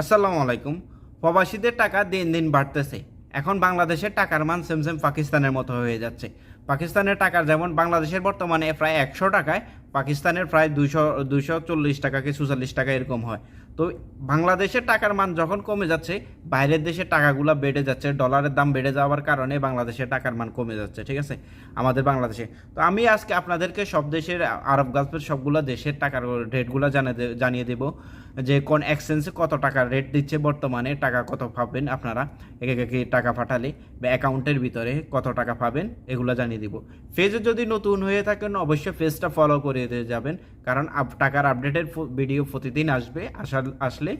আসসালামু আলাইকুম। প্রবাসীদের টাকা দিন দিন বাড়তেছে। এখন বাংলাদেশের টাকার মান সেম সেম পাকিস্তানের মতো হয়ে যাচ্ছে। পাকিস্তানের টাকার যেমন বাংলাদেশের বর্তমানে প্রায় একশো টাকায়, পাকিস্তানের প্রায় দুশো দুশো চল্লিশ টাকা কি চুয়াল্লিশ টাকা এরকম হয়। তো বাংলাদেশের টাকার মান যখন কমে যাচ্ছে, বাইরের দেশের টাকাগুলো বেড়ে যাচ্ছে ডলারের দাম বেড়ে যাওয়ার কারণে বাংলাদেশের টাকার মান কমে যাচ্ছে, ঠিক আছে? আমাদের বাংলাদেশে। তো আমি আজকে আপনাদেরকে সব দেশের, আরব গালফের সবগুলো দেশের টাকার রেটগুলো জানিয়ে জানিয়ে দেব যে কোন এক্সচেঞ্জে কত টাকা রেট দিচ্ছে বর্তমানে, টাকা কত পাবেন আপনারা, এক এক এক টাকা পাঠালে, বা অ্যাকাউন্টের ভিতরে কত টাকা পাবেন, এগুলো জানিয়ে দিব। ফেজে যদি নতুন হয়ে থাকেন, অবশ্যই ফেজটা ফলো করে দিয়ে যাবেন। কারণ টাকার আপডেটের ভিডিও প্রতিদিন আসবে আসার আসলে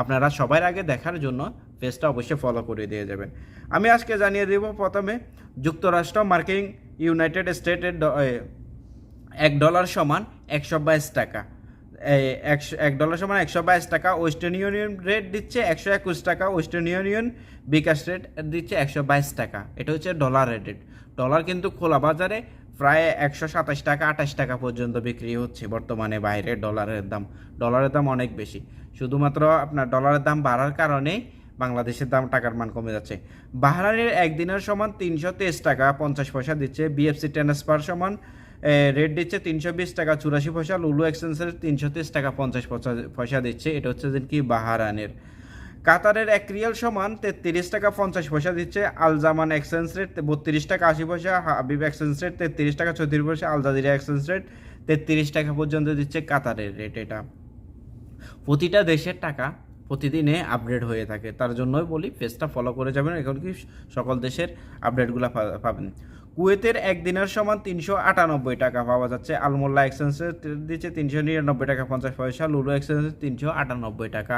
আপনারা সবার আগে দেখার জন্য পেজটা অবশ্যই ফলো করে দিয়ে যাবেন। আমি আজকে জানিয়ে দেব প্রথমে, যুক্তরাষ্ট্র মার্কিন ইউনাইটেড স্টেটের এক ডলার সমান একশো বাইশ টাকা। একশো এক ডলার সমান একশো বাইশ টাকা, ওয়েস্টার্ন ইউনিয়ন রেট দিচ্ছে একশো একুশ টাকা, ওয়েস্টার্ন ইউনিয়ন বিকাশ রেট দিচ্ছে একশো বাইশ টাকা। এটা হচ্ছে ডলার রেটেড ডলার কিন্তু খোলা বাজারে প্রায় একশো সাতাশ টাকা, আঠাশ টাকা পর্যন্ত বিক্রি হচ্ছে বর্তমানে বাইরে। ডলারের দাম ডলারের দাম অনেক বেশি। শুধুমাত্র আপনার ডলারের দাম বাড়ার কারণে বাংলাদেশের দাম টাকার মান কমে যাচ্ছে। বাহারানের একদিনের সমান তিনশো তেইশ টাকা, পঞ্চাশ পয়সা দিচ্ছে। বিএফসি ট্রান্সফার সমান রেট দিচ্ছে তিনশো বিশ টাকা, চুরাশি পয়সা। লুলু এক্সচেঞ্জের তিনশো তেইশ টাকা, পঞ্চাশ পয়সা- দিচ্ছে। এটা হচ্ছে কি? বাহারানের কাতারের এক রিয়াল সমান তেত্রিশ টাকা পঞ্চাশ পয়সা দিচ্ছে আলজামান এক্সচেঞ্জ রেট, বত্রিশ টাকা আশি পয়সা, হাবিব এক্সচেঞ্জ রেট, তেত্রিশ টাকা ছত্রিশ পয়সা আলজাদিরা এক্সচেঞ্জ রেট, তেত্রিশ টাকা পর্যন্ত দিচ্ছে কাতারের রেট এটা। প্রতিটা দেশের টাকা প্রতিদিনে আপডেট হয়ে থাকে। তার জন্যই বলি পেজটা ফলো করে যাবেন, এখন কি সকল দেশের আপডেটগুলো পাবেন। কুয়েতের একদিনের সমান তিনশো আটানব্বই টাকা পাওয়া যাচ্ছে, আলমোল্লা এক্সচেঞ্জের দিচ্ছে তিনশো নিরানব্বই টাকা পঞ্চাশ পয়সা, লুলু এক্সচেঞ্জের তিনশো আটানব্বই টাকা।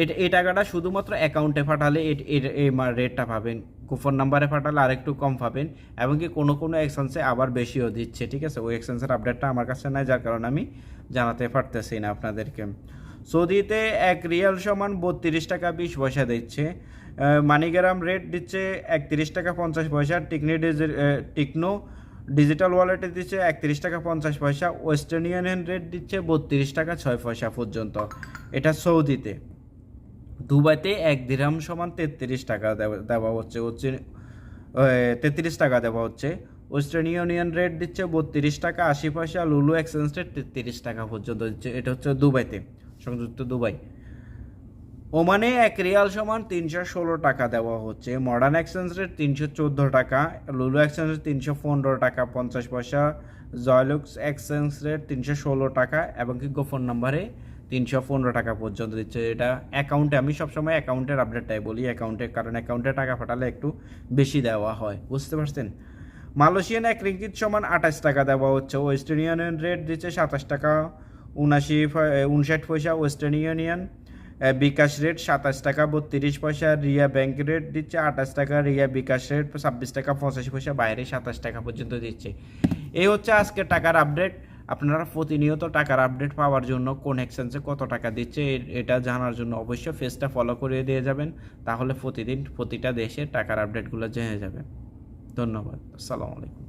এটা এই টাকাটা শুধুমাত্র অ্যাকাউন্টে পাঠালে এই রেটটা পাবেন। কুপন নাম্বারে পাঠালে আরেকটু কম পাবেন এবং কি কোনো কোনো এক্সচেঞ্জে আবার বেশিও দিচ্ছে, ঠিক আছে? ওই এক্সচেঞ্জের আপডেটটা আমার কাছে নাই, যার কারণে আমি জানাতে পারতেছি না আপনাদেরকে। সৌদিতে এক রিয়াল সমান বত্রিশ টাকা বিশ পয়সা দিচ্ছে। মানিগ্রাম রেট দিচ্ছে একত্রিশ টাকা পঞ্চাশ পয়সা, টিকনি টিকনো ডিজিটাল ওয়ালেটে দিচ্ছে একত্রিশ টাকা পঞ্চাশ পয়সা, ওয়েস্টার্ন ইউনিয়ন রেট দিচ্ছে বত্রিশ টাকা ছয় পয়সা পর্যন্ত। এটা সৌদিতে। দুবাইতে এক দিরাম সমান তেত্রিশ টাকা দেওয়া- দেওয়া হচ্ছে হচ্ছে তেত্রিশ টাকা দেওয়া হচ্ছে। ওয়েস্টার্ন ইউনিয়ন রেট দিচ্ছে বত্রিশ টাকা আশি পয়সা, লুলু এক্সচেঞ্জ রেট তেত্রিশ টাকা পর্যন্ত দিচ্ছে। এটা হচ্ছে দুবাইতে। সংযুক্ত দুবাই। ওমানে এক রিয়াল সমান তিনশো ষোলো টাকা দেওয়া হচ্ছে। মডার্ন এক্সচেঞ্জ রেট তিনশো চোদ্দ টাকা, লুলু এক্সচেঞ্জ রেট তিনশো পনেরো টাকা, পঞ্চাশ পয়সা, জয়লুক্স এক্সচেঞ্জ রেট তিনশো ষোলো টাকা এবং কি গোফোন নাম্বারে তিনশো পনেরো টাকা পর্যন্ত দিচ্ছে। এটা অ্যাকাউন্টে আমি সবসময় অ্যাকাউন্টের আপডেটটাই বলি অ্যাকাউন্টে কারণ অ্যাকাউন্টে টাকা পাঠালে একটু বেশি দেওয়া হয়। বুঝতে পারছেন? মালয়েশিয়ান এক রিঙ্কিট সমান আঠাশ টাকা দেওয়া হচ্ছে। ওয়েস্ট ইউনিয়ন রেট দিচ্ছে সাতাশ টাকা উনাশি উনষাট পয়সা ওয়েস্টার্ন ইউনিয়ন বিকাশ রেট সাতাশ টাকা, বত্রিশ পয়সা রিয়া ব্যাংক রেট দিচ্ছে, আঠাশ টাকা রিয়া বিকাশ রেট ছাব্বিশ টাকা, পঁচাশি পয়সা বাইরে সাতাশ টাকা পর্যন্ত দিচ্ছে। এই হচ্ছে আজকে টাকার আপডেট আপনারা প্রতিনিয়ত টাকার আপডেট পাওয়ার জন্য কোন এক্সচেঞ্জে কত টাকা দিচ্ছে এটা জানার জন্য অবশ্যই ফেসটা ফলো করে দিয়ে যাবেন। তাহলে প্রতিদিন প্রতিটা দেশে টাকার আপডেটগুলো জেনে যাবেন। ধন্যবাদ। আসসালামু আলাইকুম।